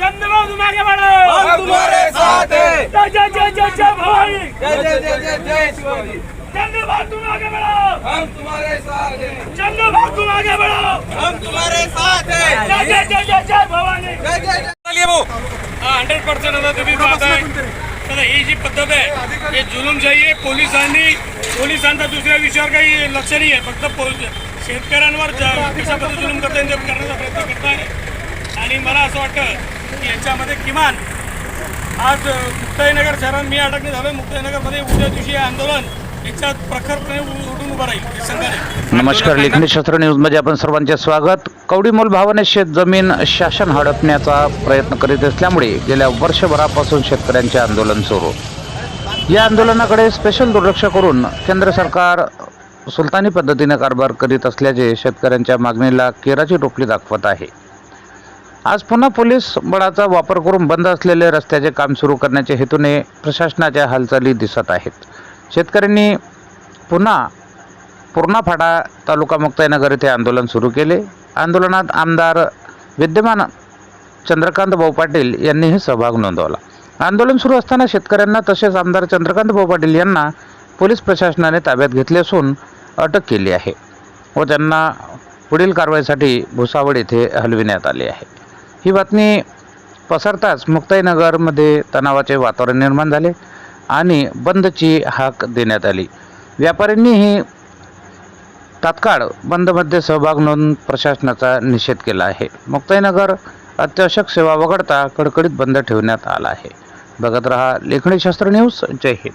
चंद्रबाबू मागे बढ़ो हम तुम्हारे साथ हैं जय जय जय जय जय भवानी जय जय जय जय जय शिवाजी चंद्रबाबू आगे बढ़ो हम तुम्हारे साथ हैं चंद्रबाबू आगे बढ़ो हम तुम्हारे साथ हैं जय जय जय जय जय भवानी जय जय जय हंड्रेड पर्सेंट आता तुम्ही पाहताय तर ही जी पद्धत आहे हे जुलूमशाही आहे पोलिसांनी पोलिसांचा दुसऱ्या विषयावर काही लक्ष नाही आहे फक्त पोल- शेतकऱ्यांवर कशा पद्धतीने जुलूम करता येईल ते करण्याचा प्रयत्न करताय. आणि मला असं वाटतं की याच्यामध्ये किमान आज मुक्ताईनगर शहरात मी अडकणे झालो मुक्ताईनगरमध्ये उद्या दिवशी आंदोलन याच्यात प्रखरपणे उ- उठून उभं राहील संघाने. नमस्कार लेखनी शास्त्र न्यूजमध्ये आपण सर्वांचे स्वागत. कवडीमोल भावाने शेत जमीन शासन हडपण्याचा प्रयत्न करीत असल्यामुळे गेल्या वर्षभरापासून शेतकऱ्यांचे आंदोलन सुरू. या आंदोलनाकडे स्पेशल दुर्लक्ष करून केंद्र सरकार सुलतानी पद्धतीने कारभार करीत असल्याचे शेतकऱ्यांच्या मागणीला केराची टोपली दाखवत आहे. आज पुन्हा पोलीस बळाचा वापर करून बंद असलेले रस्त्याचे काम सुरू करण्याच्या हेतूने प्रशासनाच्या हालचाली दिसत आहेत. शेतकऱ्यांनी पुन्हा पूर्णाफाडा तालुका मुक्ताईनगर येथे आंदोलन सुरू केले. आंदोलनात आमदार विद्यमान चंद्रकांत भाऊ पाटील यांनीही सहभाग नोंदवला. आंदोलन सुरू असताना शेतकऱ्यांना तसेच आमदार चंद्रकांत भाऊ पाटील यांना पोलीस प्रशासनाने ताब्यात घेतले असून अटक केली आहे व त्यांना पुढील कारवाईसाठी भुसावळ येथे हलविण्यात आले आहे. ही बातमी पसरताच मुक्ताईनगरमध्ये तणावाचे वातावरण निर्माण झाले आणि बंदची हाक देण्यात आली. व्यापाऱ्यांनीही तात्काळ बंदमध्ये सहभाग नोंद प्रशासनाचा निषेध केला आहे. मुक्ताईनगर अत्यावश्यक सेवा वगळता कडकडीत बंद ठेवण्यात आला आहे. बघत रहा लेखणी शास्त्र न्यूज. जय हिंद.